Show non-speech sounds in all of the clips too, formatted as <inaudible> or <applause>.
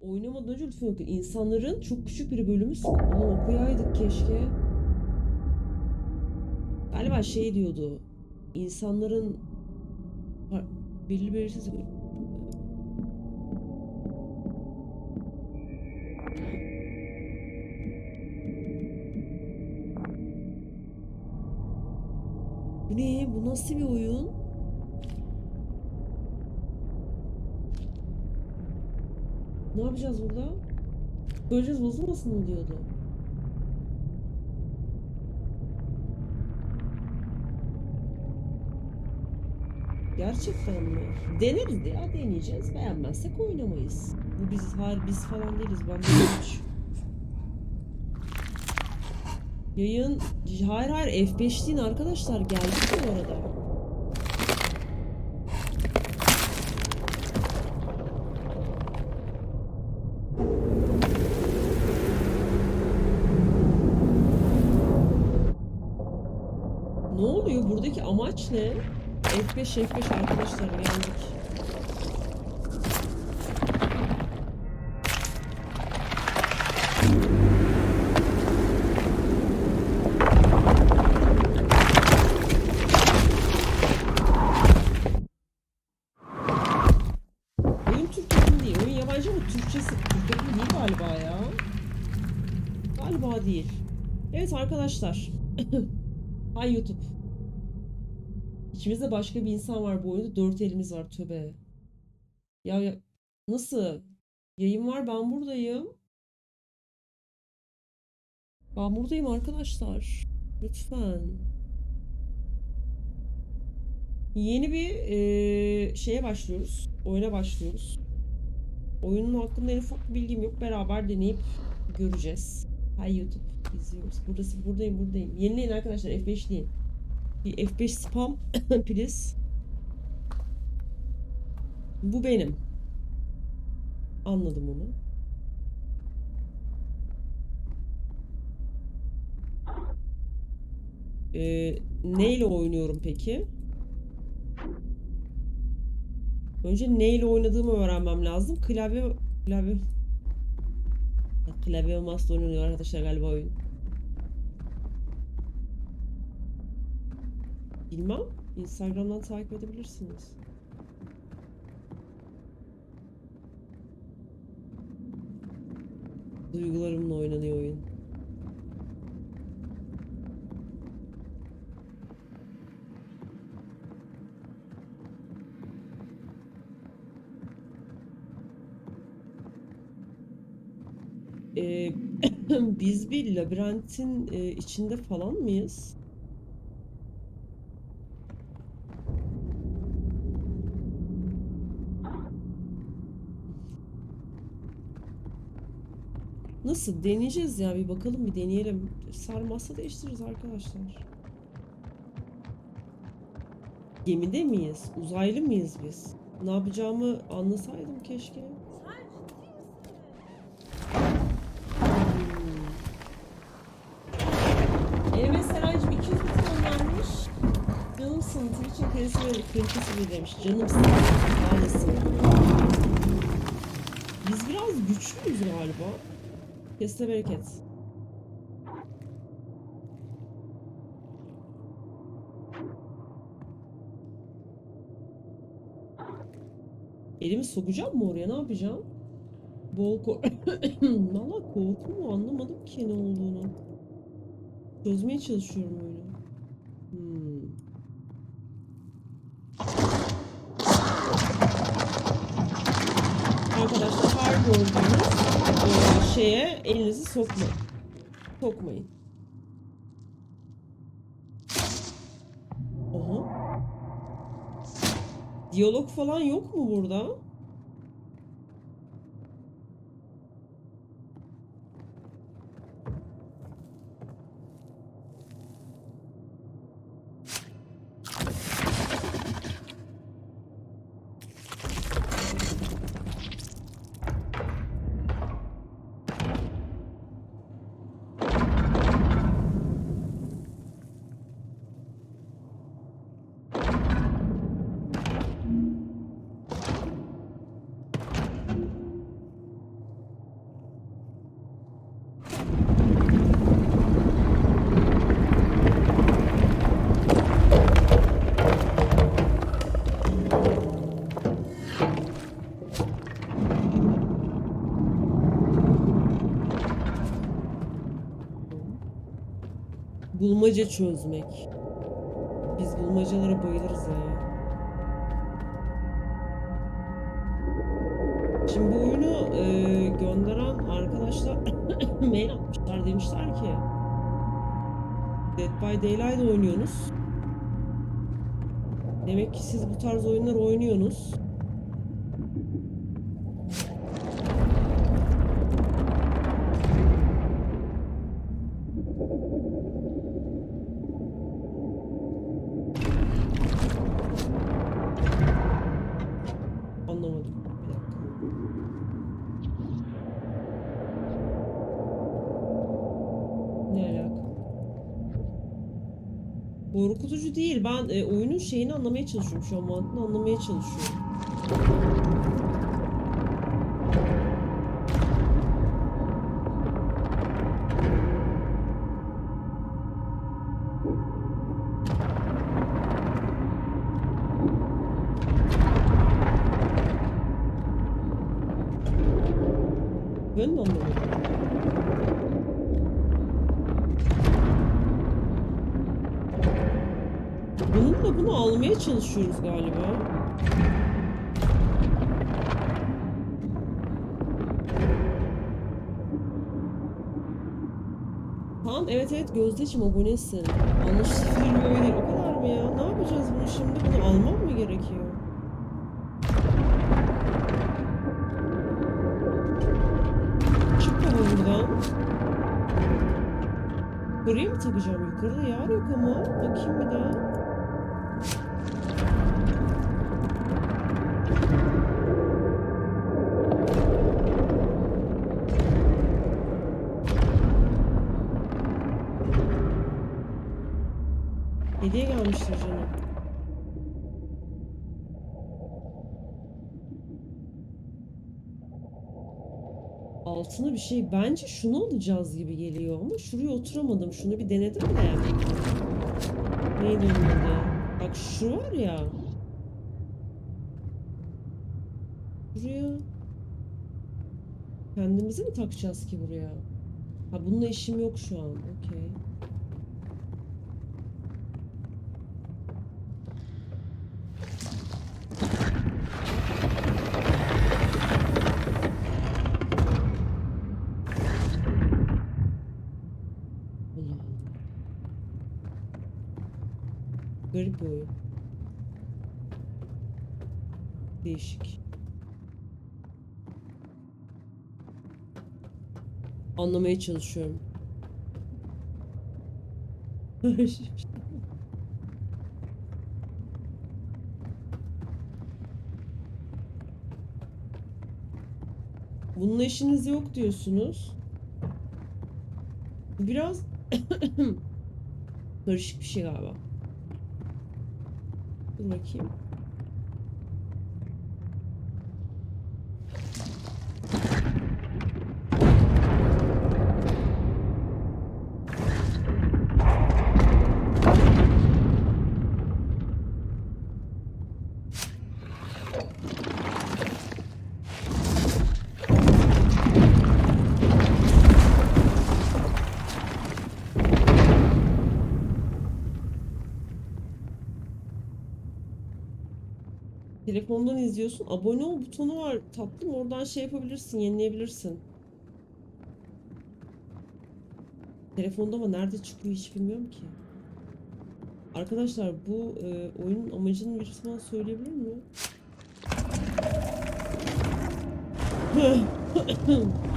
Oynamadan önce lütfen okuyun. İnsanların çok küçük bir bölümü ama okuyaydık keşke. Galiba şey diyordu. İnsanların belli belirsiz Bu ne? Bu nasıl bir oyun? Ne yapacağız burada? Göreceğiz bozulmasın mı diyordu. Gerçekten mi? Deneriz ya deneyeceğiz. Beğenmezsek oynamayız. Bu biz hayır biz falan değiliz. Ben böyle Yayın hayır hayır F5 değil arkadaşlar geldik bu arada. Amaç ne? F5 F5 arkadaşlar geldik. Oyun Türkçe değil. Oyun yabancı ama Türkçesi Türkçe değil galiba ya. Galiba değil. Evet arkadaşlar. <coughs> Hay YouTube. İçimizde başka bir insan var bu oyunda. Dört elimiz var töbe. Ya, ya nasıl? Yayın var ben buradayım. Ben buradayım arkadaşlar. Lütfen. Yeni bir eee, şeye başlıyoruz. Oyuna başlıyoruz. Oyunun hakkında en ufak bilgim yok. Beraber deneyip göreceğiz. Hay YouTube izliyoruz. Burası buradayım buradayım. Yenileyin arkadaşlar F5'leyin. Bir F5 spam <coughs> please. Bu benim. Anladım onu. Ee, neyle oynuyorum peki? Önce neyle oynadığımı öğrenmem lazım. Klavye klavye klavye mouse oynanıyor arkadaşlar galiba oyun. Bilmem. Instagram'dan takip edebilirsiniz. Duygularımla oynanıyor oyun. Ee, <clears throat> biz bir labirentin e, içinde falan mıyız? Nasıl deneyeceğiz ya bir bakalım bir deneyelim. Sarmazsa değiştiririz arkadaşlar. Gemide miyiz? Uzaylı mıyız biz? Ne yapacağımı anlasaydım keşke. Elime Seraycığım 200 bit göndermiş. Canımsın Twitch'in kredisi ve kredisi bir demiş. Canımsın. Maalesef. Biz biraz güçlüyüz galiba. Kesine bereket. Elimi sokacağım mı oraya? Ne yapacağım? Bol ko... <coughs> Valla korku mu? Anlamadım ki ne olduğunu. Çözmeye çalışıyorum öyle. Hmm. Gördüğünüz e, şeye elinizi sokmayın. Sokmayın. Aha. Diyalog falan yok mu burada? Bulmaca çözmek. Biz bulmacalara bayılırız ya. Şimdi bu oyunu e, gönderen arkadaşlar <coughs> mail atmışlar demişler ki Dead by Daylight oynuyorsunuz. Demek ki siz bu tarz oyunlar oynuyorsunuz. Anlamadım. Bir dakika. Ne alaka? Korkutucu değil. Ben e, oyunun şeyini anlamaya çalışıyorum. Şu an mantığını anlamaya çalışıyorum. Çalışıyoruz galiba. Tamam evet evet Gözdeciğim abonesin. Anlaşılır değil. O kadar mı ya? Ne yapacağız bunu şimdi? Bunu almam mı gerekiyor? Çık baba buradan. Yukarıya mı takacağım? Yukarıda yer yok ama. Bakayım bir daha. Hediye gelmiştir canım. Altına bir şey. Bence şunu alacağız gibi geliyor ama şuraya oturamadım. Şunu bir denedim de. Neydi onun? Bak şu var ya. Buraya. Kendimizi mi takacağız ki buraya? Ha bununla işim yok şu an. Okey. Garip bir oyun. Değişik. Anlamaya çalışıyorum. Bununla işiniz yok diyorsunuz. Biraz <coughs> karışık bir şey galiba. Ничем. Telefondan izliyorsun. Abone ol butonu var tatlım. Oradan şey yapabilirsin, yenileyebilirsin. Telefonda ama nerede çıkıyor hiç bilmiyorum ki. Arkadaşlar bu e, oyunun amacını birisi bana söyleyebilir mi? <laughs>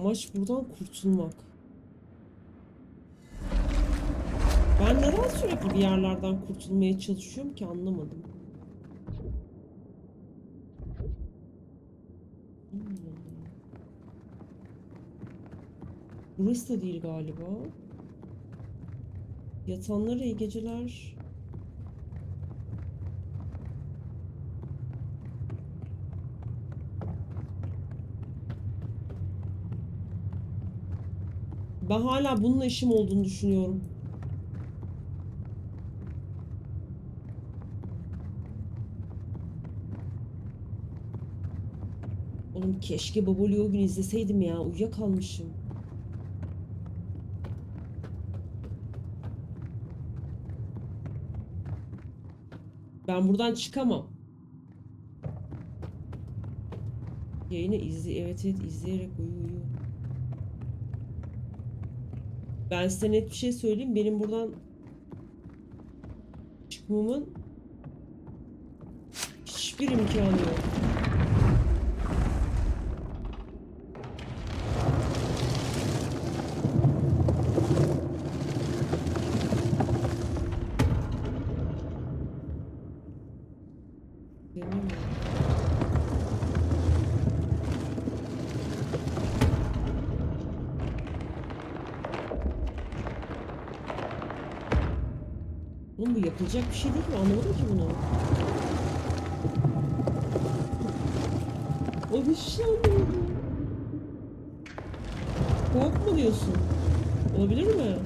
Amaç buradan kurtulmak. Ben neden sürekli bir yerlerden kurtulmaya çalışıyorum ki anlamadım. Burası da değil galiba. Yatanlara iyi geceler. Ben hala bununla işim olduğunu düşünüyorum. Oğlum keşke Baboli o gün izleseydim ya. Uyuyakalmışım. Ben buradan çıkamam. Yayını izle, evet evet izleyerek uyu uyu. Ben size net bir şey söyleyeyim. Benim buradan çıkmamın hiçbir imkanı yok. Oğlum bu yapılacak bir şey değil mi? Anlamadım ki bunu. O bir şey anlamadım. Kork mu diyorsun? Olabilir mi?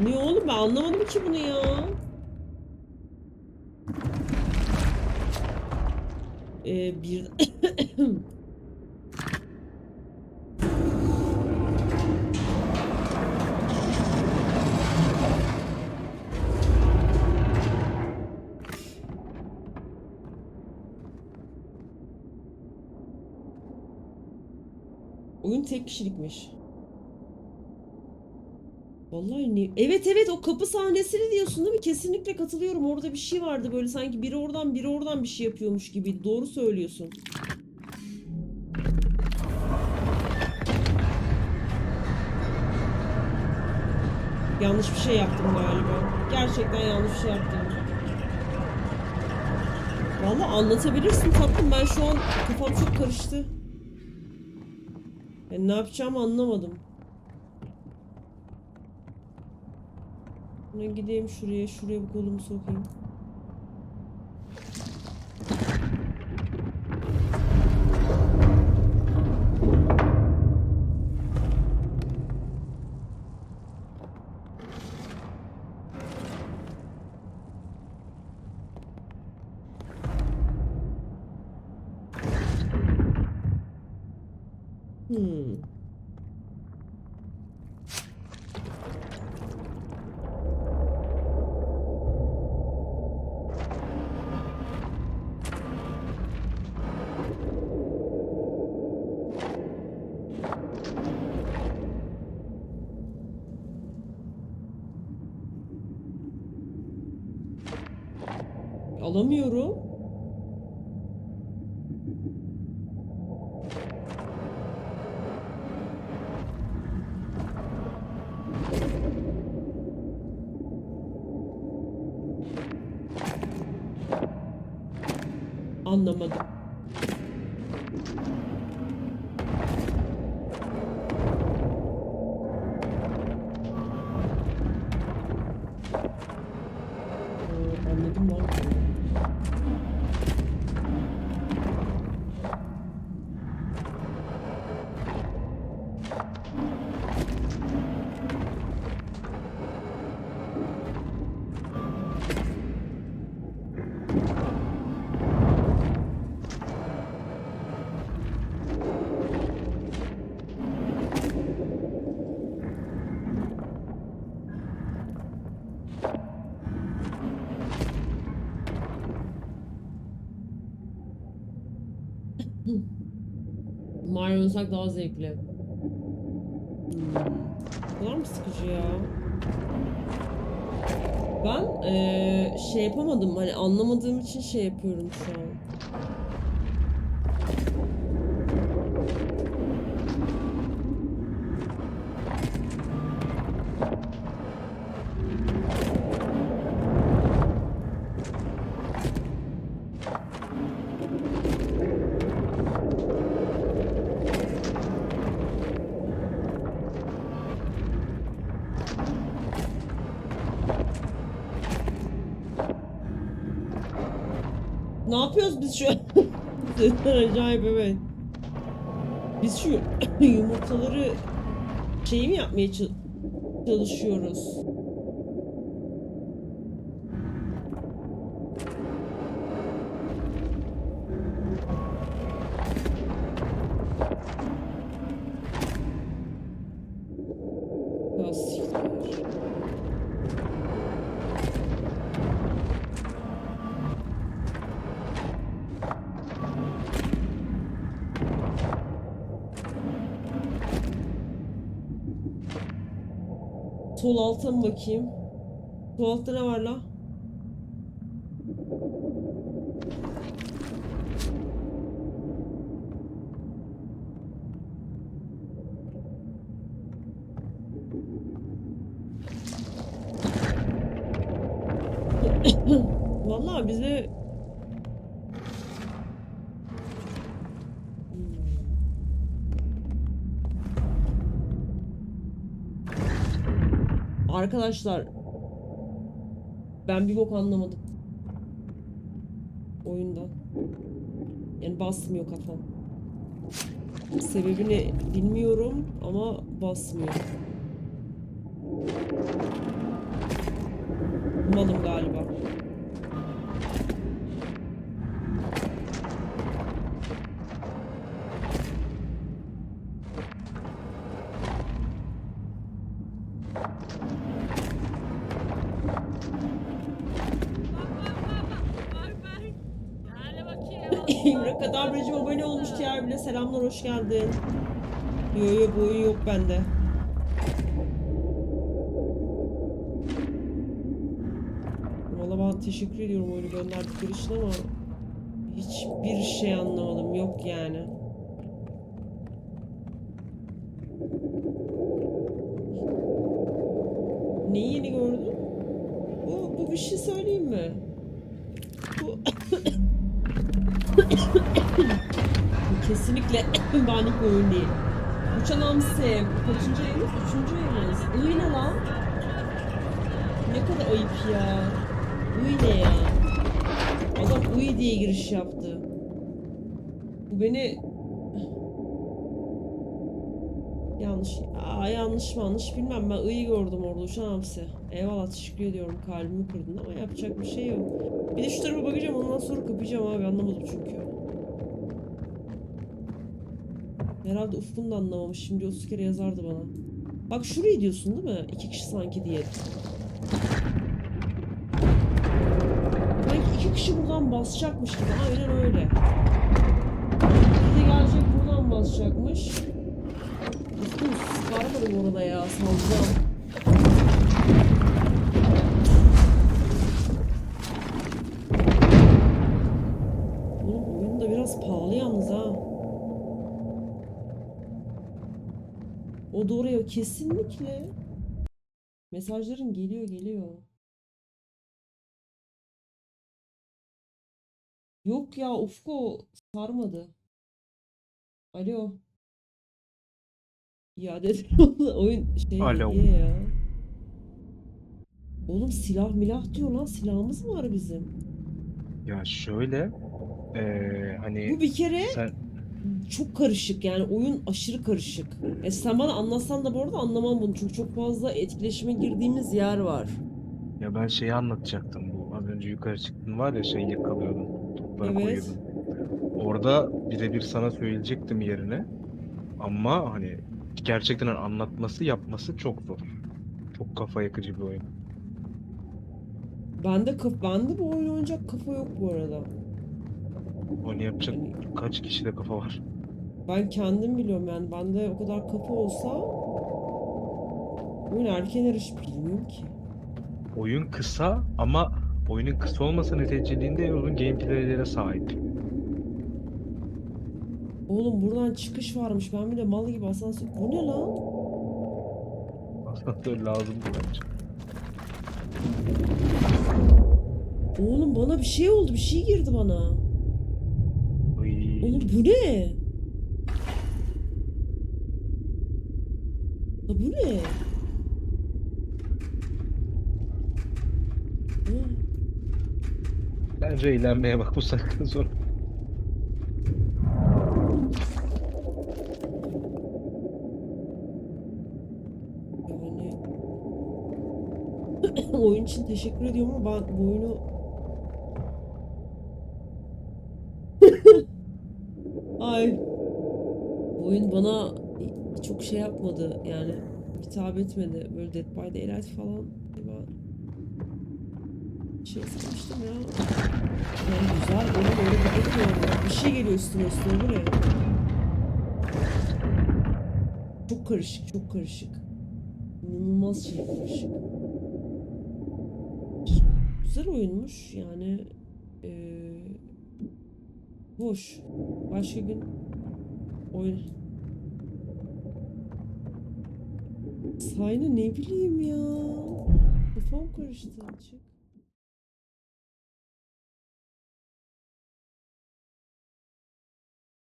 Niye oğlum ben anlamadım ki bunu ya. Ee, bir <coughs> Oyun tek kişilikmiş. Vallahi ne? Evet evet o kapı sahnesini diyorsun değil mi? Kesinlikle katılıyorum. Orada bir şey vardı böyle sanki biri oradan biri oradan bir şey yapıyormuş gibi. Doğru söylüyorsun. Yanlış bir şey yaptım galiba. Gerçekten yanlış bir şey yaptım. Vallahi anlatabilirsin tatlım. Ben şu an kafam çok karıştı. Yani ne yapacağımı anlamadım. Ne gideyim şuraya, şuraya bir kolumu sokayım. Alamıyorum. Anlamadım. Ee, anladım lan. Oynasak daha zevkli. Hmm. Bu kadar mı sıkıcı ya? Ben eee, şey yapamadım hani anlamadığım için şey yapıyorum şu an? Acayip evet. Biz şu <coughs> yumurtaları şey mi yapmaya çalışıyoruz? Alta mı bakayım? Altta ne var la? <coughs> Vallahi bize Arkadaşlar ben bir bok anlamadım. Oyundan. Yani basmıyor kafam. Sebebini bilmiyorum ama basmıyor. Abone olmuş diğer bile selamlar hoş geldin. Yo yo bu oyun yok bende. Valla ben teşekkür ediyorum oyunu gönderdikleri için ama hiçbir şey anlamadım yok yani. Neyi yeni gördün? Bu, bu bir şey söyleyeyim mi? Bu kesinlikle <coughs> benlik bir oyun değil. Uçan hamsi. Kaçıncı ayımız? Üçüncü ayımız. Iy ne lan? Ne kadar ayıp ya. Ne ya? Adam uy diye giriş yaptı. Bu beni... <coughs> Yanlış. Aa yanlış yanlış bilmem. Ben ıyı gördüm orada uçan hamsi. Eyvallah teşekkür ediyorum. Kalbimi kırdın ama yapacak bir şey yok. Bir de şu tarafa bakacağım ondan sonra kapayacağım abi anlamadım çünkü. Herhalde Ufkun da anlamamış. Şimdi 30 kere yazardı bana. Bak şurayı diyorsun değil mi? İki kişi sanki diye. Sanki iki kişi buradan basacakmış gibi. Aynen öyle. Bir de gelecek buradan basacakmış. Ufkun sıkarmadım orada ya. Salacağım. O da oraya kesinlikle. Mesajların geliyor geliyor. Yok ya Ufko sarmadı. Alo. Ya dedim <laughs> oyun şey Alo. diye ya. Oğlum silah milah diyor lan silahımız mı var bizim? Ya şöyle eee hani Bu bir kere sen çok karışık yani oyun aşırı karışık. E sen bana anlatsan da bu arada anlamam bunu çünkü çok fazla etkileşime girdiğimiz yer var. ya ben şeyi anlatacaktım bu az önce yukarı çıktın var ya şey yakalıyordun topları Evet. koyuyordun. Orada birebir sana söyleyecektim yerine ama hani gerçekten anlatması yapması çok zor. Çok kafa yakıcı bir oyun. Bende bende bu oyun oynayacak kafa yok bu arada. Onu yapacak kaç kişide kafa var. ben kendim biliyorum yani bende o kadar kafa olsa oyun erken erişi bilmiyorum ki. Oyun kısa ama oyunun kısa olması neticeliğinde uzun gameplaylere sahip. Oğlum buradan çıkış varmış ben bile mal gibi asansör. Bu ne lan? Asansör lazım bence. Oğlum bana bir şey oldu bir şey girdi bana. Oğlum bu ne? La bu ne? Bence eğlenmeye bak bu saatten sonra. <coughs> Oyun için teşekkür ediyorum ama ben bu oyunu Ay. Bu oyun bana çok şey yapmadı yani hitap etmedi. Böyle Dead by Daylight falan ben şey istemiştim ya. Yani güzel oyun öyle bir geliyor. Bir şey geliyor üstüne üstüne bu ne? Çok karışık, çok karışık. İnanılmaz şey karışık. Güzel oyunmuş yani. Eee hoş. Başka gün oyun. Sayını ne bileyim ya. Kafam karıştı açık.